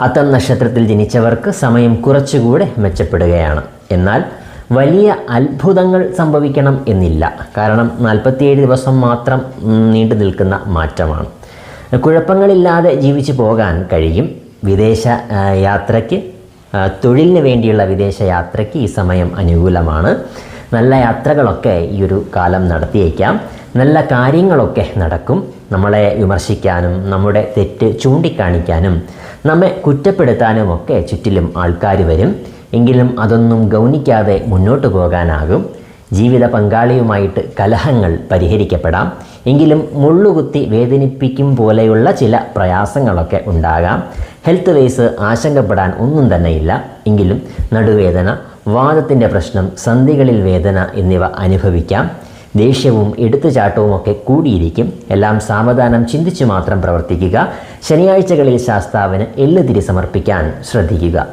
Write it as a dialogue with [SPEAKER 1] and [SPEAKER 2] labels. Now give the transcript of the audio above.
[SPEAKER 1] അത്തം നക്ഷത്രത്തിൽ ജനിച്ചവർക്ക് സമയം കുറച്ചുകൂടെ മെച്ചപ്പെടുകയാണ്. എന്നാൽ വലിയ അത്ഭുതങ്ങൾ സംഭവിക്കണം എന്നില്ല. കാരണം നാൽപ്പത്തിയേഴ് ദിവസം മാത്രം നീണ്ടു നിൽക്കുന്ന മാറ്റമാണ്. കുഴപ്പങ്ങളില്ലാതെ ജീവിച്ചു പോകാൻ കഴിയും. വിദേശ യാത്രയ്ക്ക് തൊഴിലിന് വേണ്ടിയുള്ള വിദേശ യാത്രയ്ക്ക് ഈ സമയം അനുകൂലമാണ്. നല്ല യാത്രകളൊക്കെ ഈ ഒരു കാലം നടത്തിയേക്കാം. നല്ല കാര്യങ്ങളൊക്കെ നടക്കും. നമ്മളെ വിമർശിക്കാനും നമ്മുടെ തെറ്റ് ചൂണ്ടിക്കാണിക്കാനും നമ്മെ കുറ്റപ്പെടുത്താനും ഒക്കെ ചുറ്റിലും ആൾക്കാർ വരും. എങ്കിലും അതൊന്നും ഗൗനിക്കാതെ മുന്നോട്ട് പോകാനാകും. ജീവിത പങ്കാളിയുമായിട്ട് കലഹങ്ങൾ പരിഹരിക്കപ്പെടാം. എങ്കിലും മുള്ളുകുത്തി വേദനിപ്പിക്കും പോലെയുള്ള ചില പ്രയാസങ്ങളൊക്കെ ഉണ്ടാകാം. ഹെൽത്ത് വൈസ് ആശങ്കപ്പെടാൻ ഒന്നും തന്നെയില്ല. എങ്കിലും നടുവേദന വാദത്തിന്റെ പ്രശ്നം സന്ധികളിൽ വേദന എന്നിവ അനുഭവിക്കാം. ദേഷ്യവും എടുത്തുചാട്ടവും ഒക്കെ കൂടിയിരിക്കും. എല്ലാം സാവധാനം ചിന്തിച്ചു മാത്രം പ്രവർത്തിക്കുക. ശനിയാഴ്ചകളിൽ ശാസ്താവിന് എല്ലുതിരി സമർപ്പിക്കാൻ ശ്രദ്ധിക്കുക.